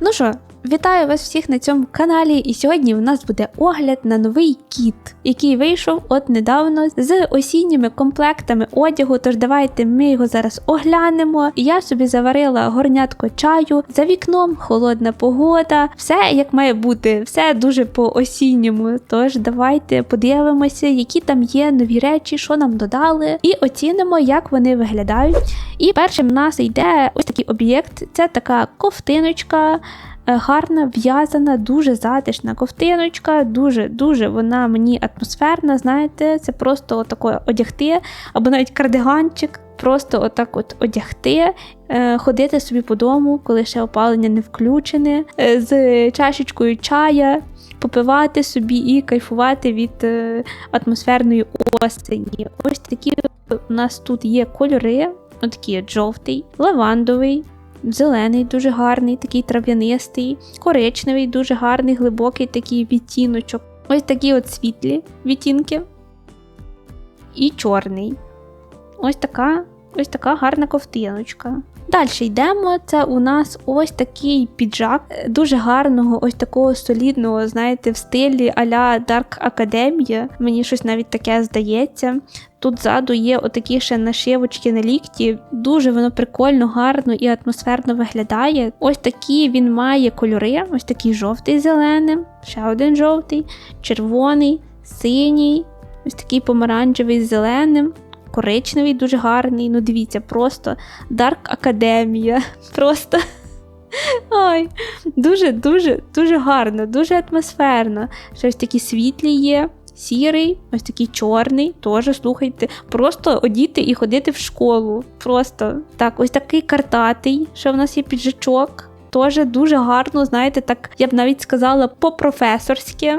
Ну що, вітаю вас всіх на цьому каналі, і сьогодні у нас буде огляд на новий кіт, який вийшов от недавно з осінніми комплектами одягу. Тож давайте ми його зараз оглянемо. Я собі заварила горнятко чаю. За вікном холодна погода, все як має бути, все дуже по-осінньому. Тож давайте подивимося, які там є нові речі, що нам додали, і оцінимо, як вони виглядають. І першим в нас йде ось такий об'єкт. Це така ковтиночка. Е, Гарна, в'язана, дуже затишна ковтиночка, дуже-дуже вона мені атмосферна, знаєте, це просто отако одягти, або навіть кардиганчик, просто отак от одягти, е, ходити собі по дому, коли ще опалення не включене, е, з чашечкою чая, попивати собі і кайфувати від атмосферної осені. Ось такі у нас тут є кольори, отакі от жовтий, лавандовий. Зелений дуже гарний, такий трав'янистий, коричневий, дуже гарний, глибокий такий відтіночок. Ось такі от світлі відтінки. І чорний. Ось така, ось така гарна ковтиночка. Далі йдемо. Це у нас ось такий піджак, е, дуже гарного, ось такого солідного, знаєте, в стилі а-ля Dark Academia. Мені щось навіть таке здається. Тут ззаду є отакі ще нашивочки на лікті. Дуже воно прикольно, гарно і атмосферно виглядає. Ось такі він має кольори: ось такий жовтий зелений, ще один жовтий, червоний, синій, ось такий помаранчевий з зеленим. Коричневий, дуже гарний. Ну, дивіться, просто Dark Академія. Просто. Ой, дуже-дуже дуже гарно, дуже атмосферно. Ще ось такі світлі є, сірий, ось такий чорний. Теж слухайте. Просто одіти і ходити в школу. Просто так, ось такий картатий, що в нас є піджачок. Теж дуже гарно, знаєте, так я б навіть сказала по-професорськи.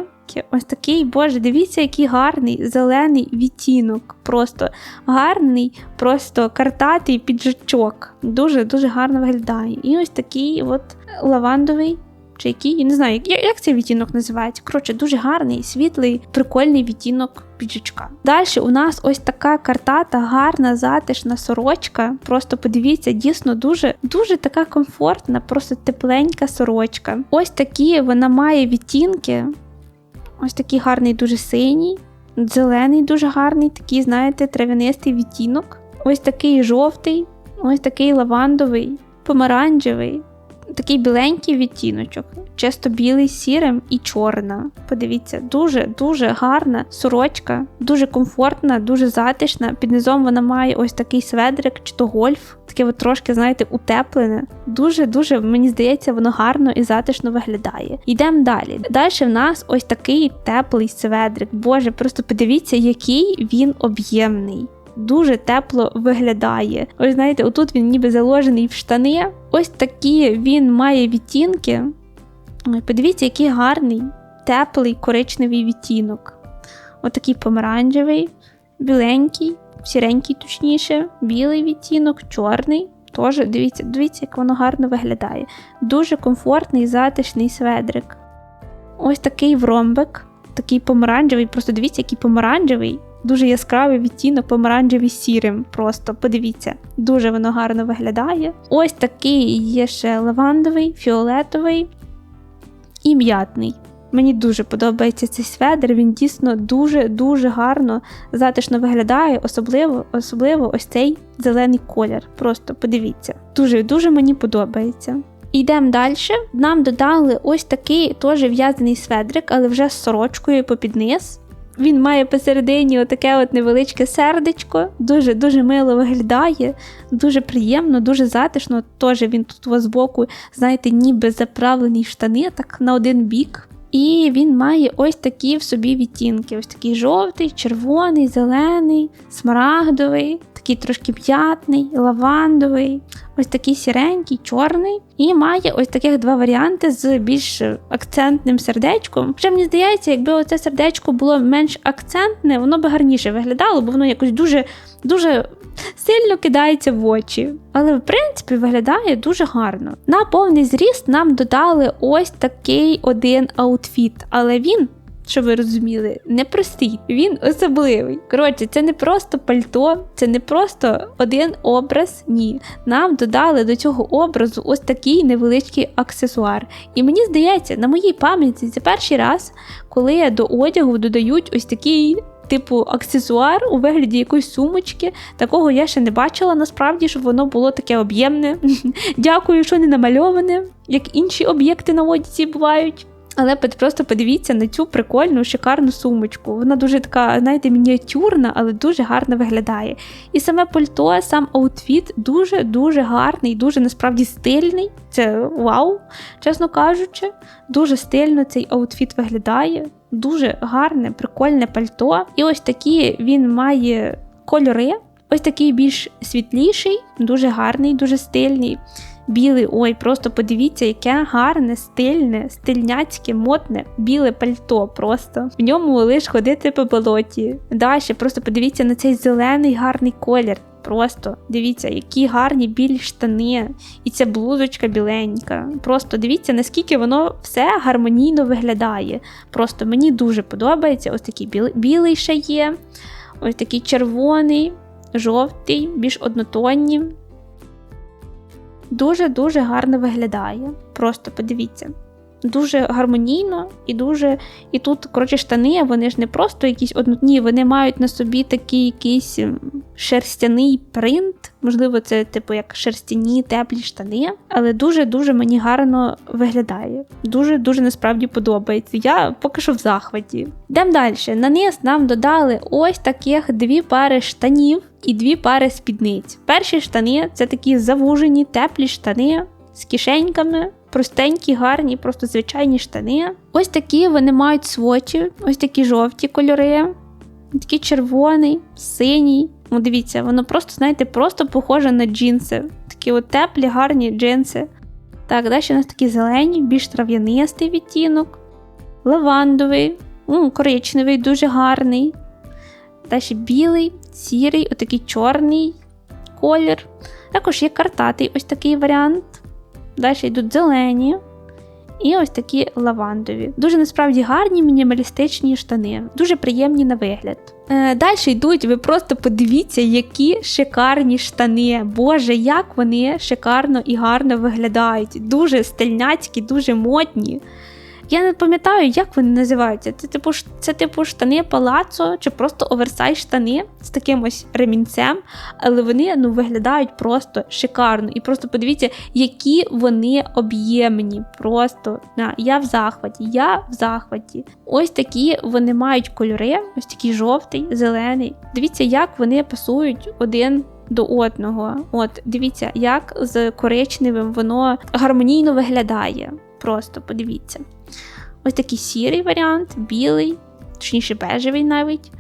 Ось такий, боже, дивіться, який гарний зелений відтінок. Просто гарний, просто картатий піджачок. Дуже-дуже гарно виглядає. І ось такий от лавандовий. Чи який, я не знаю, як, як цей відтінок називається. Коротше, дуже гарний, світлий, прикольний відтінок піджачка. Далі у нас ось така картата, гарна, затишна сорочка. Просто подивіться, дійсно дуже дуже така комфортна, просто тепленька сорочка. Ось такі вона має відтінки. Ось такий гарний, дуже синій, зелений, дуже гарний, такий, знаєте, трав'янистий відтінок. Ось такий жовтий, ось такий лавандовий, помаранчевий, такий біленький відтіночок, чисто білий сірим і чорна. Подивіться, дуже-дуже гарна сорочка, дуже комфортна, дуже затишна. Під низом вона має ось такий сведрик чи то гольф, таке от трошки, знаєте, утеплене. Дуже-дуже, мені здається, воно гарно і затишно виглядає. Йдемо далі. Далі в нас ось такий теплий сведрик. Боже, просто подивіться, який він об'ємний. Дуже тепло виглядає. Ось знаєте, отут він ніби заложений в штани. Ось такі він має відтінки. Подивіться, який гарний, теплий коричневий відтінок. Отакий помаранчевий, біленький, сіренький, точніше, білий відтінок, чорний. Теж дивіться, дивіться, як воно гарно виглядає. Дуже комфортний, затишний сведрик. Ось такий вромбик, такий помаранчевий, просто дивіться, який помаранчевий. Дуже яскравий відтінок помаранчевий сірим. Просто подивіться, дуже воно гарно виглядає. Ось такий є ще лавандовий, фіолетовий і м'ятний. Мені дуже подобається цей сведер, він дійсно дуже-дуже гарно, затишно виглядає, особливо особливо ось цей зелений колір. Просто подивіться. Дуже-дуже мені подобається. Йдемо далі. Нам додали ось такий теж в'язаний сведрик, але вже з сорочкою попід низ. Він має посередині отаке от невеличке сердечко, дуже-дуже мило виглядає, дуже приємно, дуже затишно. Теж він тут у вас боку, знаєте, ніби заправлений в штани, так на один бік. І він має ось такі в собі відтінки: ось такий жовтий, червоний, зелений, смарагдовий, такий трошки п'ятний, лавандовий, ось такий сіренький, чорний. І має ось таких два варіанти з більш акцентним сердечком. Вже мені здається, якби оце сердечко було менш акцентне, воно би гарніше виглядало, бо воно якось дуже дуже сильно кидається в очі. Але в принципі виглядає дуже гарно. На повний зріст нам додали ось такий один аутфіт, але він щоб ви розуміли, непростий, він особливий. Коротше, це не просто пальто, це не просто один образ. Ні. Нам додали до цього образу ось такий невеличкий аксесуар. І мені здається, на моїй пам'яті це перший раз, коли до одягу додають ось такий. Типу аксесуар у вигляді якоїсь сумочки. Такого я ще не бачила насправді, щоб воно було таке об'ємне. Дякую, що не намальоване, як інші об'єкти на одязі бувають. Але просто подивіться на цю прикольну, шикарну сумочку. Вона дуже така, знаєте, мініатюрна, але дуже гарно виглядає. І саме пальто, сам аутфіт дуже-дуже гарний, дуже насправді стильний. Це вау, чесно кажучи. Дуже стильно цей аутфіт виглядає. Дуже гарне, прикольне пальто. І ось такі він має кольори. Ось такий більш світліший, дуже гарний, дуже стильний. Білий, ой, просто подивіться, яке гарне, стильне, стильняцьке, модне, біле пальто просто. В ньому лиш ходити по болоті. Далі просто подивіться на цей зелений гарний колір. Просто дивіться, які гарні білі штани, і ця блузочка біленька. Просто дивіться, наскільки воно все гармонійно виглядає. Просто мені дуже подобається. Ось такий білий, білий ще є, ось такий червоний, жовтий, більш однотонні. Дуже-дуже гарно виглядає. Просто подивіться. Дуже гармонійно і дуже. І тут, коротше, штани, вони ж не просто якісь однотні, вони мають на собі такий якийсь шерстяний принт. Можливо, це типу як шерстяні теплі штани, але дуже-дуже мені гарно виглядає. Дуже-дуже насправді подобається. Я поки що в захваті. Йдемо далі. На низ нам додали ось таких дві пари штанів і дві пари спідниць. Перші штани це такі завужені, теплі штани з кишеньками. Простенькі, гарні, просто звичайні штани. Ось такі вони мають свочі, ось такі жовті кольори, такий червоний, синій. Ну, дивіться, воно просто, знаєте, просто похоже на джинси. Такі от теплі, гарні джинси. Так, далі у нас такі зелені, більш трав'янистий відтінок, лавандовий, м, коричневий, дуже гарний. Далі білий, сірий, отакий чорний колір. Також є картатий ось такий варіант. Далі йдуть зелені. І ось такі лавандові. Дуже насправді гарні мінімалістичні штани, дуже приємні на вигляд. Е, далі йдуть, ви просто подивіться, які шикарні штани. Боже, як вони шикарно і гарно виглядають. Дуже стильняцькі, дуже модні. Я не пам'ятаю, як вони називаються. Це типу, це типу штани палацо чи просто оверсайз штани з таким ось ремінцем, але вони ну, виглядають просто шикарно. І просто подивіться, які вони об'ємні. Просто на, я в захваті, я в захваті. Ось такі вони мають кольори, ось такий жовтий, зелений. Дивіться, як вони пасують один. До одного, от дивіться, як з коричневим воно гармонійно виглядає. Просто подивіться. Ось такий сірий варіант, білий, точніше бежевий навіть,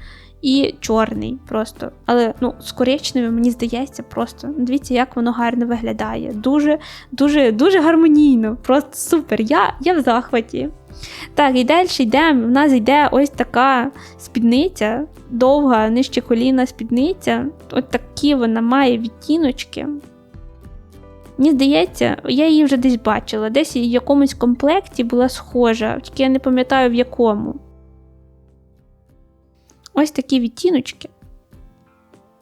і чорний просто. Але ну, з коричневим, мені здається, просто ну, дивіться, як воно гарно виглядає. Дуже, дуже, дуже гармонійно. Просто супер. Я, я в захваті. Так, і далі йдемо. В нас йде ось така спідниця, довга, нижче коліна спідниця. От такі вона має відтіночки. Мені здається, я її вже десь бачила, десь в якомусь комплекті була схожа, тільки я не пам'ятаю в якому. Ось такі відтіночки.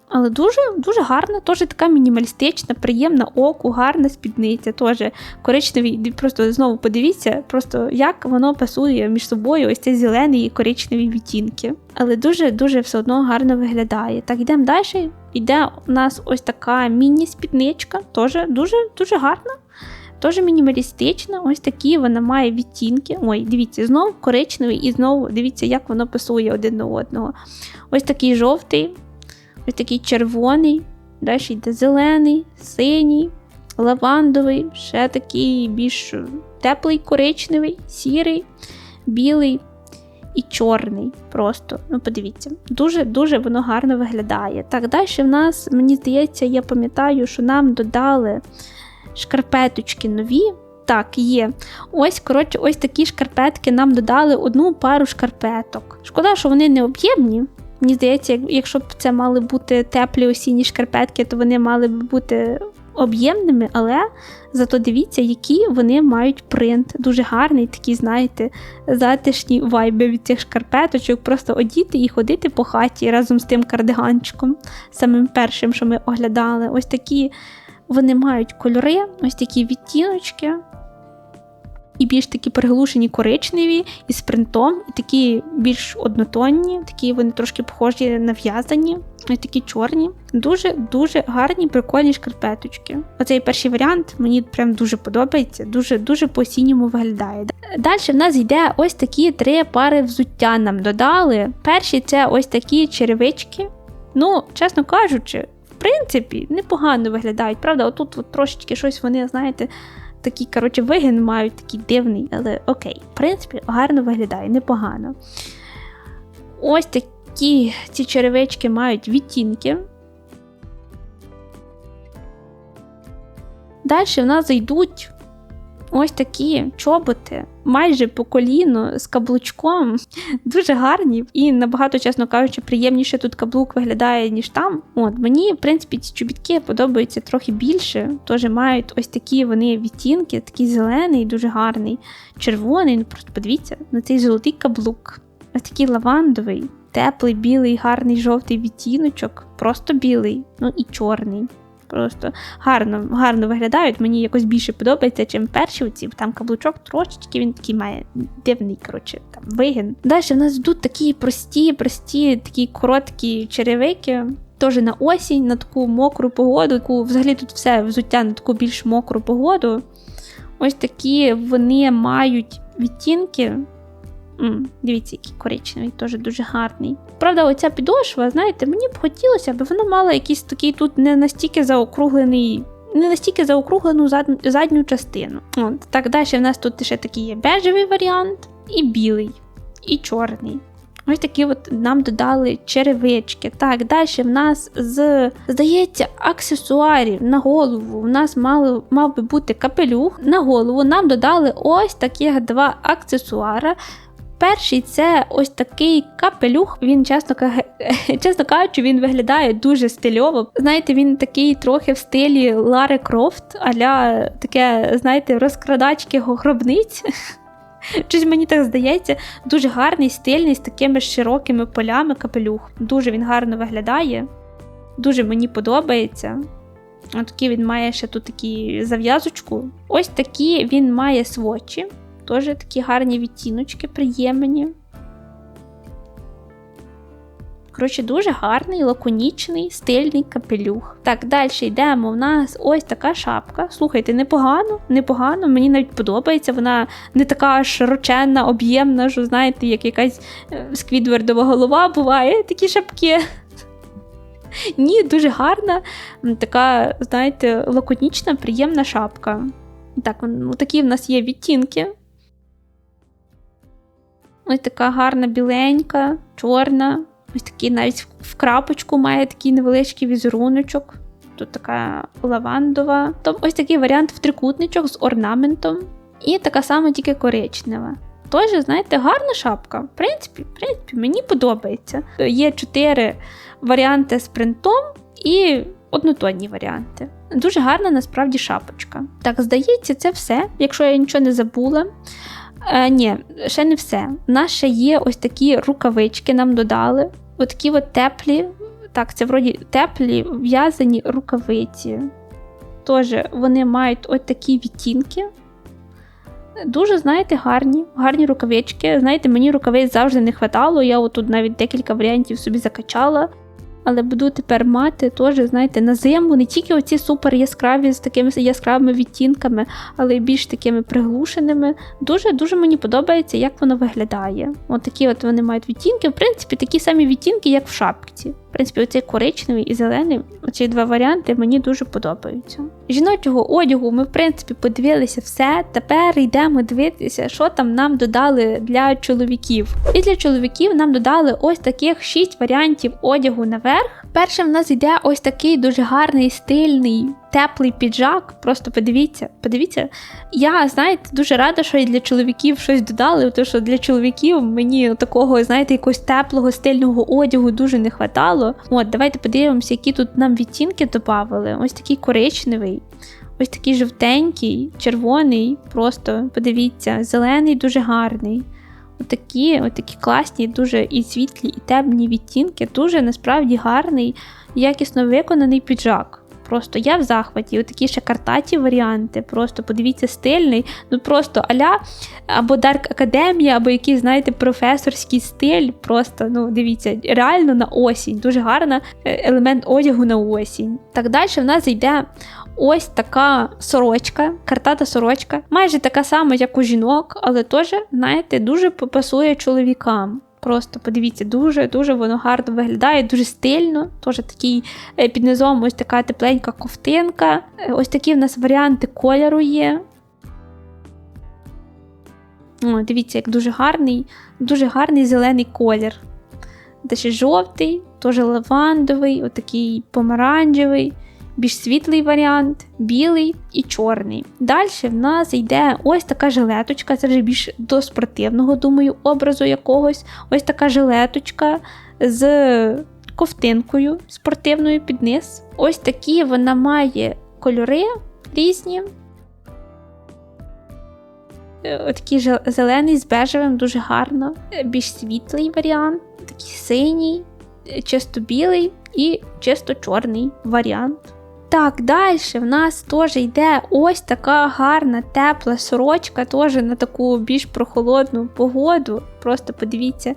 Але дуже дуже гарна, теж така мінімалістична, приємна оку, гарна спідниця. Теж коричневий. Просто знову подивіться, просто як воно пасує між собою, ось цей зелений і коричневі відтінки. Але дуже-дуже все одно гарно виглядає. Так, йдемо далі. Йде у нас ось така міні-спідничка, теж дуже дуже гарна. Теж мінімалістична, ось такі вона має відтінки. Ой, дивіться, знову коричневий і знову дивіться, як воно пасує один до одного. Ось такий жовтий, ось такий червоний, далі йде зелений, синій, лавандовий, ще такий більш теплий коричневий, сірий, білий і чорний. Просто, ну подивіться, дуже-дуже воно гарно виглядає. Так, далі в нас, мені здається, я пам'ятаю, що нам додали шкарпеточки нові. Так, є. Ось, коротше, ось такі шкарпетки нам додали одну пару шкарпеток. Шкода, що вони не об'ємні. Мені здається, якщо б це мали бути теплі осінні шкарпетки, то вони мали б бути об'ємними, але зато дивіться, які вони мають принт. Дуже гарний, такі, знаєте, затишні вайби від цих шкарпеточок, просто одіти і ходити по хаті разом з тим кардиганчиком, самим першим, що ми оглядали. Ось такі вони мають кольори, ось такі відтіночки. І більш такі приглушені коричневі із принтом, і такі більш однотонні, такі вони трошки похожі на в'язані, такі чорні. Дуже-дуже гарні, прикольні шкарпеточки. Оцей перший варіант мені прям дуже подобається, дуже-дуже по-осінньому виглядає. Далі в нас йде ось такі три пари взуття нам додали. Перші це ось такі черевички. Ну, чесно кажучи, в принципі, непогано виглядають. Правда, отут от трошечки щось вони, знаєте такий, коротше, вигін мають такий дивний, але окей. В принципі, гарно виглядає, непогано. Ось такі ці черевички мають відтінки. Далі в нас зайдуть ось такі чоботи, майже по коліно з каблучком. Дуже гарні і набагато, чесно кажучи, приємніше тут каблук виглядає, ніж там. От Мені, в принципі, ці чобітки подобаються трохи більше. Теж мають ось такі вони відтінки, такий зелений, дуже гарний, червоний. Ну просто подивіться на цей золотий каблук. Ось такий лавандовий, теплий, білий, гарний жовтий відтіночок, просто білий, ну і чорний. Просто гарно гарно виглядають. Мені якось більше подобається, чим перші оці. Там каблучок трошечки він такий має дивний коротше, там вигін. Далі в нас йдуть такі прості, прості, такі короткі черевики. Теж на осінь, на таку мокру погоду. Таку, взагалі тут все взуття на таку більш мокру погоду. Ось такі вони мають відтінки. М, Дивіться, який коричневий, теж дуже гарний. Правда, оця підошва, знаєте, мені б хотілося, аби вона мала якийсь такий тут не настільки заокруглений. Не настільки заокруглену задню, задню частину. От, Так, далі в нас тут ще такий є бежевий варіант, і білий, і чорний. Ось такі от нам додали черевички. Так, далі в нас з, здається, аксесуарів на голову. У нас мало, мав би бути капелюх. На голову нам додали ось таких два аксесуари. Перший це ось такий капелюх. Він чесно чесно кажучи, він виглядає дуже стильово. Знаєте, він такий трохи в стилі Лари Крофт, аля таке, знаєте, розкрадачки гробниць. Щось мені так здається, дуже гарний, стильний, з такими широкими полями капелюх. Дуже він гарно виглядає, дуже мені подобається. Ось такий він має ще тут такі зав'язочку. Ось такі він має свочі. Теж такі гарні відтіночки, приємні. Коротше, дуже гарний, лаконічний, стильний капелюх. Так, далі йдемо. У нас ось така шапка. Слухайте, непогано, непогано, мені навіть подобається. Вона не така широченна, об'ємна, що, знаєте, як якась е, сквідвердова голова буває, такі шапки. Ні, дуже гарна, така, знаєте, лаконічна, приємна шапка. Так, такі в нас є відтінки. Ось така гарна біленька, чорна. Ось такий навіть в крапочку має такий невеличкий візеруночок. Тут така лавандова. Тобто ось такий варіант в трикутничок з орнаментом. І така сама тільки коричнева. Тож, знаєте, гарна шапка. В принципі, в принципі, мені подобається. Є чотири варіанти з принтом і однотонні варіанти. Дуже гарна насправді шапочка. Так, здається, це все, якщо я нічого не забула. Е, Ні, ще не все. У нас ще є ось такі рукавички, нам додали. Отакі от теплі, так, це вроді теплі в'язані рукавиці. Тож вони мають ось такі відтінки. Дуже, знаєте, гарні, гарні рукавички. Знаєте, мені рукавиць завжди не вистачало. Я отут навіть декілька варіантів собі закачала але буду тепер мати теж, знаєте, на зиму не тільки оці супер яскраві з такими яскравими відтінками, але й більш такими приглушеними. Дуже-дуже мені подобається, як воно виглядає. От такі от вони мають відтінки. В принципі, такі самі відтінки, як в шапці. Принципі, оцей коричневий і зелений, оці два варіанти мені дуже подобаються. Жіночого одягу ми, в принципі, подивилися все. Тепер йдемо дивитися, що там нам додали для чоловіків. І для чоловіків нам додали ось таких шість варіантів одягу наверх. Першим в нас йде ось такий дуже гарний стильний теплий піджак. Просто подивіться, подивіться. Я, знаєте, дуже рада, що і для чоловіків щось додали, тому що для чоловіків мені такого, знаєте, якогось теплого стильного одягу дуже не хватало. От, давайте подивимося, які тут нам відтінки додали. Ось такий коричневий. Ось такий жовтенький, червоний, просто подивіться, зелений дуже гарний. Отакі, отакі класні, дуже і світлі, і темні відтінки. Дуже насправді гарний, якісно виконаний піджак. Просто я в захваті. Отакі ще картаті варіанти. Просто подивіться, стильний. Ну просто аля або Dark Academia, або якийсь, знаєте, професорський стиль. Просто ну дивіться, реально на осінь. Дуже гарна е, елемент одягу на осінь. Так далі в нас йде ось така сорочка, картата сорочка. Майже така сама, як у жінок, але теж, знаєте, дуже пасує чоловікам. Просто подивіться, дуже-дуже воно гарно виглядає, дуже стильно. Теж такий е, під низом ось така тепленька ковтинка. Е, ось такі в нас варіанти кольору є. О, Дивіться, як дуже гарний, дуже гарний зелений колір. Де ще жовтий, теж лавандовий, отакий помаранчевий більш світлий варіант, білий і чорний. Далі в нас йде ось така жилеточка, це вже більш до спортивного, думаю, образу якогось. Ось така жилеточка з ковтинкою спортивною під низ. Ось такі вона має кольори різні. Е, Отакий зелений з бежевим, дуже гарно, більш світлий варіант, такий синій, чисто білий і чисто чорний варіант. Так, далі в нас теж йде ось така гарна, тепла сорочка, теж на таку більш прохолодну погоду. Просто подивіться,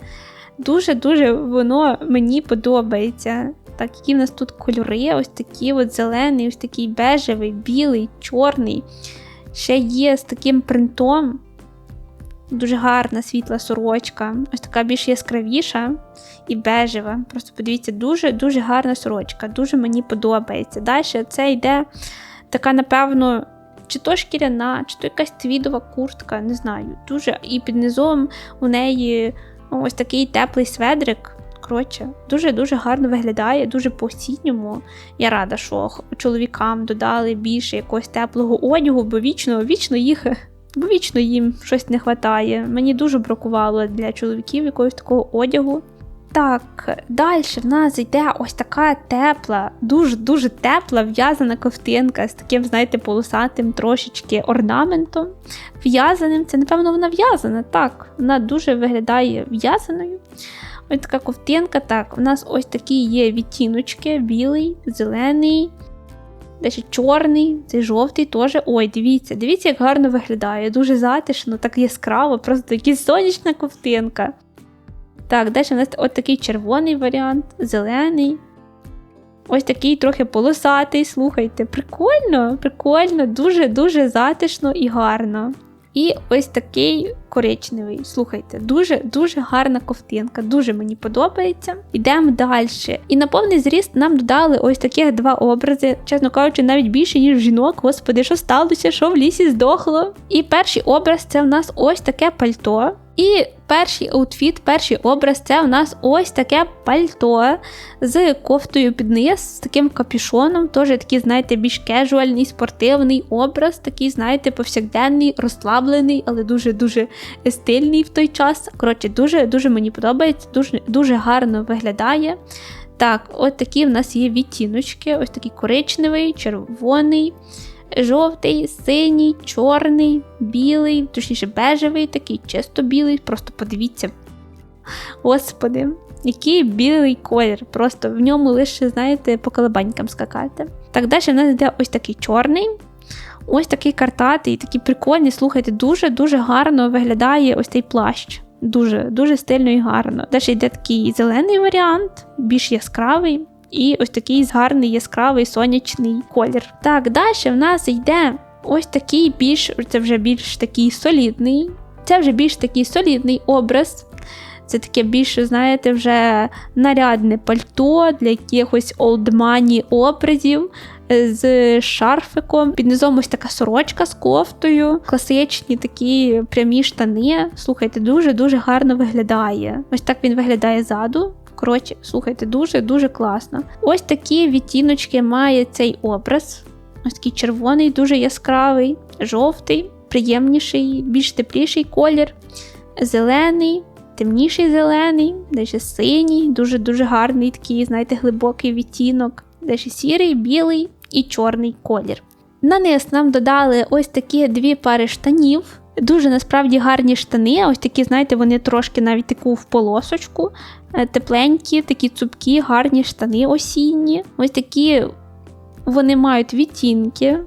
дуже-дуже воно мені подобається. Так, які в нас тут кольори, ось такі от зелений, ось такий бежевий, білий, чорний. Ще є з таким принтом. Дуже гарна світла сорочка, ось така більш яскравіша і бежева. Просто подивіться, дуже-дуже гарна сорочка, дуже мені подобається. Далі це йде така, напевно, чи то шкіряна, чи то якась твідова куртка, не знаю. Дуже І під низом у неї ось такий теплий сведрик. Коротше, дуже-дуже гарно виглядає, дуже по-осінньому. Я рада, що чоловікам додали більше якогось теплого одягу, бо вічно, вічно їх бо вічно їм щось не вистачає. Мені дуже бракувало для чоловіків якогось такого одягу. Так, далі в нас йде ось така тепла, дуже-дуже тепла в'язана ковтинка з таким, знаєте, полосатим трошечки орнаментом. В'язаним, це, напевно, вона в'язана. Так, вона дуже виглядає в'язаною. Ось така ковтинка. Так, у нас ось такі є відтіночки: білий, зелений, Далі чорний, цей жовтий теж. Ой, дивіться, дивіться, як гарно виглядає. Дуже затишно, так яскраво, просто якась сонячна ковтинка. Так, далі у нас от такий червоний варіант, зелений. Ось такий трохи полосатий. Слухайте, прикольно, прикольно, дуже-дуже затишно і гарно. І ось такий коричневий. Слухайте, дуже-дуже гарна ковтинка, дуже мені подобається. Йдемо далі. І на повний зріст нам додали ось таких два образи, чесно кажучи, навіть більше, ніж жінок. Господи, що сталося, що в лісі здохло. І перший образ це в нас ось таке пальто. І перший аутфіт, перший образ це у нас ось таке пальто з кофтою під низ, з таким капюшоном. Теж такий, знаєте, більш кежуальний, спортивний образ, такий, знаєте, повсякденний, розслаблений, але дуже-дуже стильний в той час. Коротше, дуже-дуже мені подобається, дуже, дуже гарно виглядає. Так, от такі в нас є відтіночки, ось такий коричневий, червоний жовтий, синій, чорний, білий, точніше бежевий, такий чисто білий. Просто подивіться. Господи, який білий колір. Просто в ньому лише, знаєте, по колебанькам скакати. Так, далі в нас йде ось такий чорний. Ось такий картатий, такий прикольний, слухайте, дуже-дуже гарно виглядає ось цей плащ. Дуже дуже стильно і гарно. Далі йде такий зелений варіант, більш яскравий. І ось такий гарний яскравий сонячний колір. Так, далі в нас йде ось такий більш, це вже більш такий солідний. Це вже більш такий солідний образ. Це таке більше, знаєте, вже нарядне пальто для якихось олдмані образів з шарфиком. Під низом ось така сорочка з кофтою, класичні такі прямі штани. Слухайте, дуже-дуже гарно виглядає. Ось так він виглядає ззаду. Коротше, слухайте, дуже-дуже класно. Ось такі відтіночки має цей образ. ось такий червоний, дуже яскравий, жовтий, приємніший, більш тепліший колір, зелений, темніший зелений, далі синій, дуже-дуже гарний, такий, знаєте, глибокий відтінок, далі сірий, білий і чорний колір. На низ нам додали ось такі дві пари штанів. Дуже насправді гарні штани. Ось такі, знаєте, вони трошки навіть таку в полосочку. е, Тепленькі, такі цупкі, гарні штани осінні. Ось такі вони мають відтінки.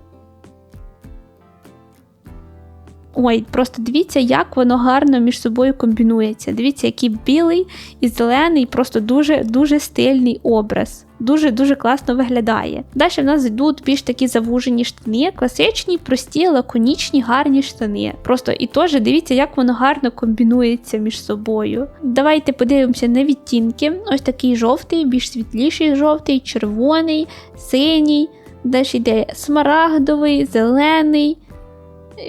Ой, просто дивіться, як воно гарно між собою комбінується. Дивіться, який білий і зелений, просто дуже-дуже стильний образ. Дуже-дуже класно виглядає. Далі в нас йдуть більш такі завужені штани, класичні, прості, лаконічні, гарні штани. Просто і теж дивіться, як воно гарно комбінується між собою. Давайте подивимося на відтінки. Ось такий жовтий, більш світліший жовтий, червоний, синій. Далі йде смарагдовий, зелений,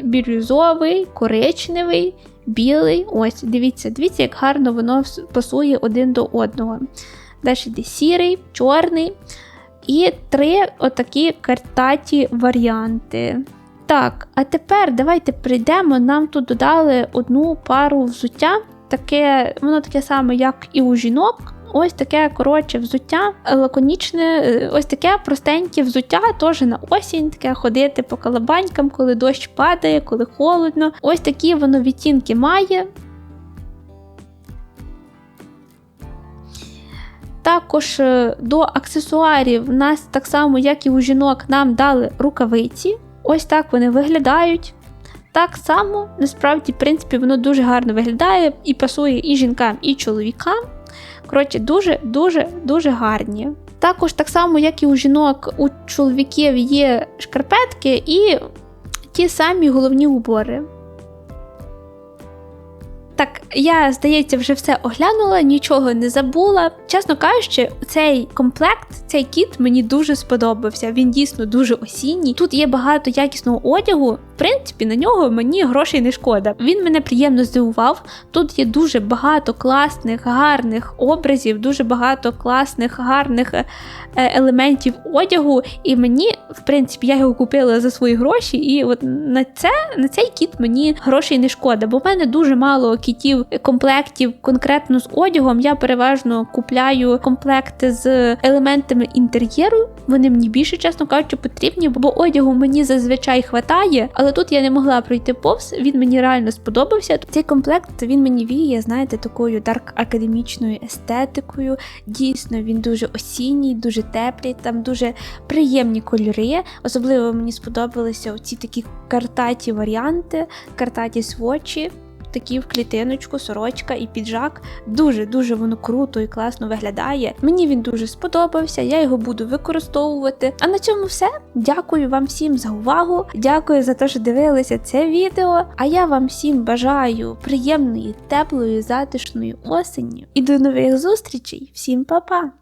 бірюзовий, коричневий, білий. Ось, дивіться, дивіться, як гарно воно пасує один до одного. Далі йде сірий, чорний. І три отакі картаті варіанти. Так, а тепер давайте прийдемо. Нам тут додали одну пару взуття. Таке, воно таке саме, як і у жінок. Ось таке коротше взуття, лаконічне, е, ось таке простеньке взуття, теж на осінь, таке ходити по калабанькам, коли дощ падає, коли холодно. Ось такі воно відтінки має. Також е, до аксесуарів нас так само, як і у жінок, нам дали рукавиці. Ось так вони виглядають. Так само, насправді, в принципі, воно дуже гарно виглядає і пасує і жінкам, і чоловікам. Коротше, дуже, дуже, дуже гарні. Також, так само, як і у жінок, у чоловіків є шкарпетки і ті самі головні убори. Так, я, здається, вже все оглянула, нічого не забула. Чесно кажучи, цей комплект, цей кіт мені дуже сподобався. Він дійсно дуже осінній. Тут є багато якісного одягу. Принципі, на нього мені грошей не шкода. Він мене приємно здивував. Тут є дуже багато класних, гарних образів, дуже багато класних, гарних е, елементів одягу. І мені, в принципі, я його купила за свої гроші. І от на це на цей кіт мені грошей не шкода, бо в мене дуже мало кітів комплектів конкретно з одягом. Я переважно купляю комплекти з елементами інтер'єру. Вони мені більше, чесно кажучи, потрібні, бо одягу мені зазвичай хватає, але тут я не могла пройти повз. Він мені реально сподобався. Цей комплект він мені віє, знаєте, такою дарк академічною естетикою. Дійсно, він дуже осінній, дуже теплий, там дуже приємні кольори. Особливо мені сподобалися оці такі картаті варіанти, картаті свочі. Такі в клітиночку, сорочка і піджак. Дуже-дуже воно круто і класно виглядає. Мені він дуже сподобався, я його буду використовувати. А на цьому все. Дякую вам всім за увагу. Дякую за те, що дивилися це відео. А я вам всім бажаю приємної, теплої, затишної осені. І до нових зустрічей. Всім па-па!